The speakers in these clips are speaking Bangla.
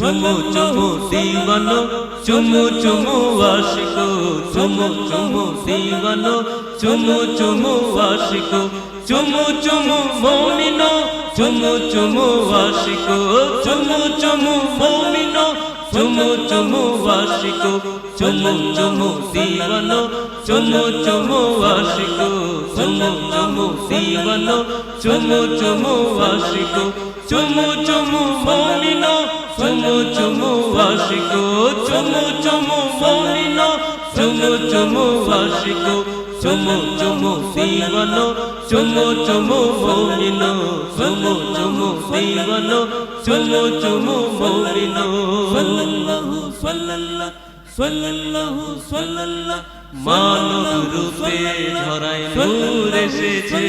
চুমু চুমু দিবানো চুমু চুমু আশিকো চুমু চুমু দিবানো চুমু চুমু আশিকো চুমু চুমু মমিনো চুমু চুমু আশিকো চুমু চুমু মমিনো চুমু চুমু আশিকো চুমু চুমু দিবানো চুমু চুমু আশিকো চুমু চুমু দিবানো চুমু চুমু আশিকো চুমু চুমু মমিনো চুমু চুমু আশিকো চুমু চুমু মমিনো চুমু চুমু আশিকো চুমু চুমু দিবানো চুমু চুমু মমিনো চুমু চুমু দিবানো চুমু চুমু মমিনো সাল্লাল্লাহু সাল্লাল্লাহু সাল্লাল্লাহু সাল্লাল্লাহু মানব রূপে ধরায় নূর এসেছে।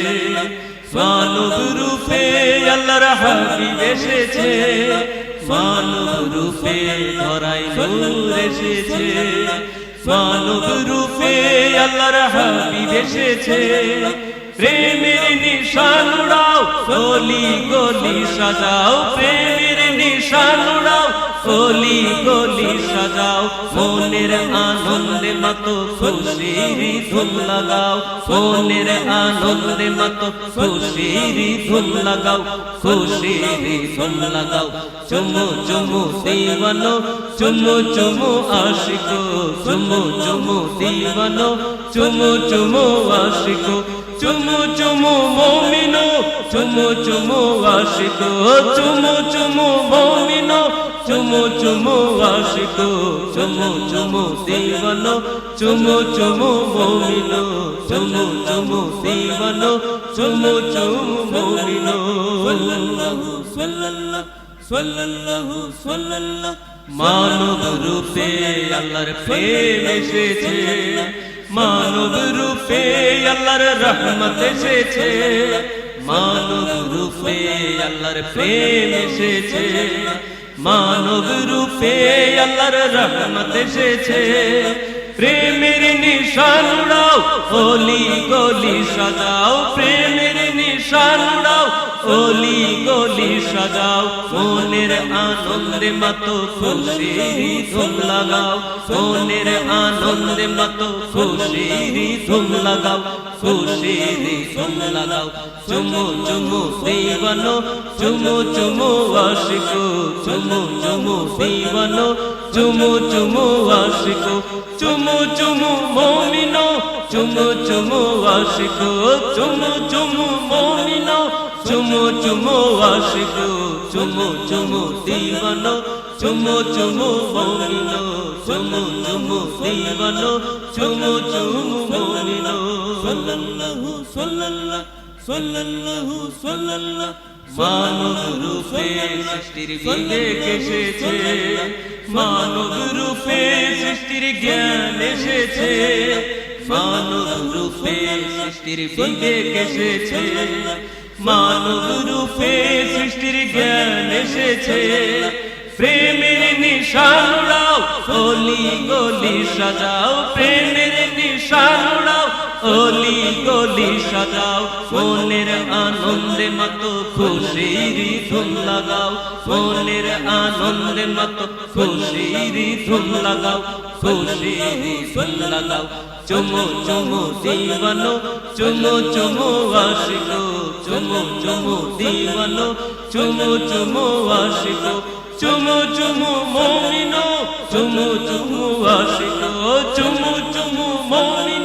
মানব রূপে আল্লাহর হাবিব এসেছে। মানব রূপে ধরায় নূর এসেছে। মানব রূপে আল্লাহর হাবিব এসেছে। প্রেমের নিশান উড়াও, গলি গলি সাজাও। প্রেমের নিশান উড়াও গলি গলি সাজাও, মনের আনন্দে মতো খুশির ধুল লাগাও, মনের আনন্দে মতো খুশির ধুল লাগাও, খুশির ধুল লাগাও। চুমু চুমু দিবানো, চুমু চুমু আশিকো, চুমু চুমু দিবানো, চুমু চুমু আশিকো, চুমু চুমু মমিনো, চুমু চুমু আশিকো, চুমু চুমু মমিনো চুমু চুমু আশিকো চুমু চুমু দিবানো চুমু চুমু মমিনো চুমু চুমু দিবানো চুমু চুমু মমিনো সাল্লাল্লাহু সাল্লাল্লাহু মানব রূপে আল্লাহর প্রেম এসেছে। মানব রূপে আল্লাহর রহমত এসেছে। মানব রূপে আল্লাহর প্রেম এসেছে। মানব রূপে আল্লাহর রহমত এসেছে। প্রেমের নিশান উড়াও, অলি গলি সাজাও। প্রেমের নিশান উড়াও, অলি গলি সাজাও। মনের আনন্দে মতো খুশির ধুম লাগাও। মনের আনন্দে মতো খুশির ধুম লাগাও। খুশির ধুম লাগাও চুমু চুমু দিবানো চুমু চুমু আশিকো চুমু চুমু দিবানো চুমু চুমু আশিকো চুমু চুমু মমিনো চুমু চুমু আশিকো চুমু চুমু মমিনো চুমু চুমু আশিকো চুমু চুমু দিবানো চুমু চুমু মমিনো মানব রূপে সৃষ্টির জ্ঞান এসেছে প্রেমের গলি সাজাও প্রেমের নিশান অলি গলি সাজাও, মনের আনন্দে মতো খুশির ধুম লাগাও। মনের আনন্দে মতো খুশির ধুম লাগাও, খুশির ধুম লাগাও। চুমু চুমু দিবানো চুমু চুমু আশিকো চুমু চুমু দিবানো চুমু চুমু আশিকো চুমু চুমু মমিনো চুমু চুমু আশিকো চুমু চুমু মমিনো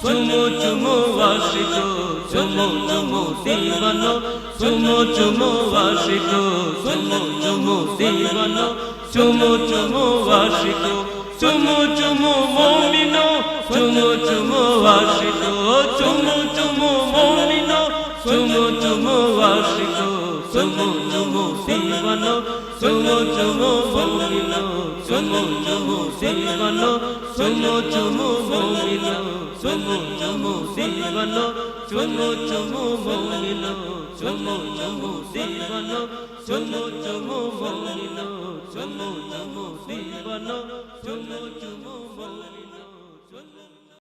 চুমু চুমু আশিকো চুমু চুমু দিবানো চুমু চুমু আশিকো চুমু চুমু দিবানো চুমু চুমু আশিকো চুমু চুমু মমিনো চুমু চুমু আশিকো চুমু চুমু মমিনো চুমু চুমু আশিকো চুমু চুমু দিবানো চুমু চুমু মমিনো চুমু চুমু দিবানো চুমু চুমু মমিনো চুমু চুমু দিবানো চুমু চুমু মমিনো চুমু চুমু দিবানো চুমু চুমু মমিনো চুমু চুমু দিবানো চুমু চুমু মমিনো